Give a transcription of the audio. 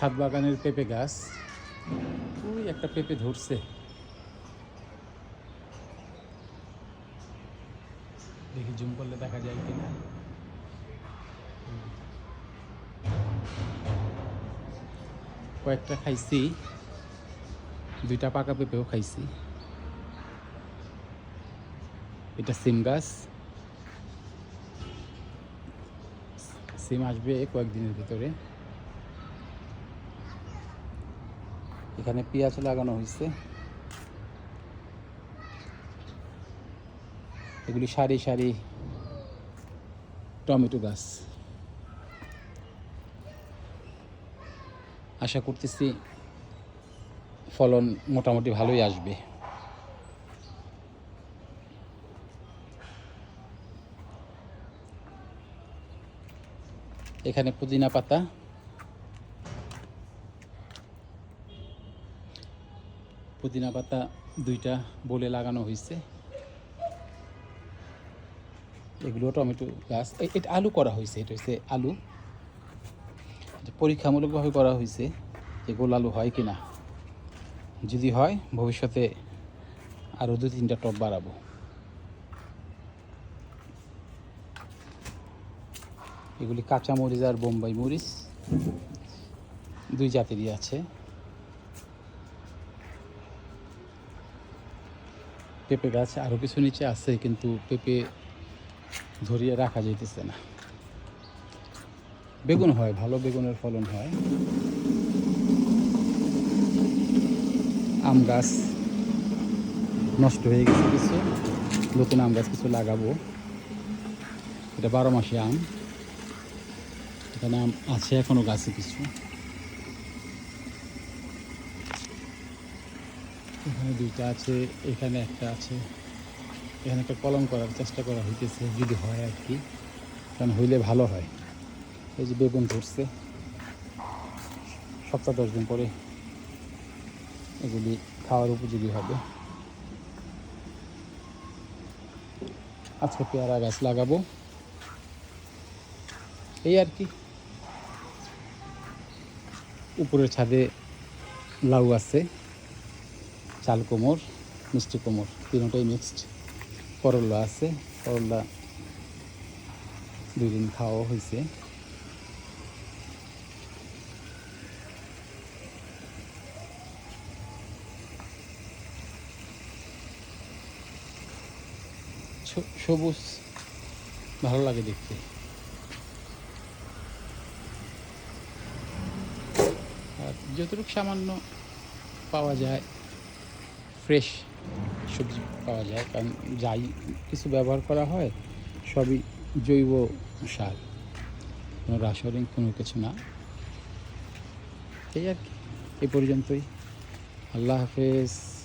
ছাদ বাগানের পেঁপে গাছ। ওই একটা পেঁপে ধরছে। দেখি জুম করলে দেখা যায় কিনা। কয়েকটা খাইছি। দুইটা পাকা পেঁপেও খাইছি। এটা সিম গাছ। সিম আসবে কয়েকদিনের ভিতরে। এখানে পেঁয়াজ লাগানো হয়েছে। এগুলি সারি সারি টমেটো গাছ। আশা করতেছি ফলন মোটামুটি ভালোই আসবে। এখানে পুদিনা পাতা পুদিনা পাতা দুইটা বলে লাগানো হয়েছে। এগুলো টমেটো গাছ এটা আলু করা হয়েছে, এটা হচ্ছে আলু। পরীক্ষামূলকভাবে করা হয়েছে যে গোল আলু হয় কি না যদি হয়, ভবিষ্যতে আরও দু তিনটা টপ বাড়াবো। এগুলি কাঁচা মরিচ আর বোম্বাই মরিচ দুই জাতেরই আছে। পেঁপে গাছ আরও কিছু নিচে আছে, কিন্তু পেঁপে ধরিয়ে রাখা যাইতেছে না। বেগুন হয়, ভালো বেগুনের ফলন হয়। আম গাছ নষ্ট হয়ে গেছে কিছু, নতুন আম গাছ কিছু লাগাবো। এটা বারো মাসে আম। এখানে আম আছে এখনও গাছে কিছু। এখানে দুইটা আছে, এখানে একটা আছে। এখানে একটা কলম করার চেষ্টা করা হইতেছে, যদি হয় আর কি। কারণ হইলে ভালো হয়। এই যে বেগুন ধরছে। সপ্তাহ দশ দিন পরে এগুলি খাওয়ার উপযোগী হবে। আজকে পেয়ারা গাছ লাগাবো। এই আর কি। উপরের ছাদে লাউ আছে। চাল কোমর, মিষ্টি কোমর, তিনটাই মিক্সড করলা আছে, করলা দুই দিন খাওয়া হয়েছে। সবুজ, ভালো লাগে দেখতে। আর যতটুকু সামান্য পাওয়া যায়। ফ্রেশ সবজি পাওয়া যায়, কারণ যাই কিছু ব্যবহার করা হয়, সবই জৈব সার, কোনো রাসায়নিক কোনো কিছু না। এই আর কি, এই পর্যন্তই। আল্লাহ হাফেজ।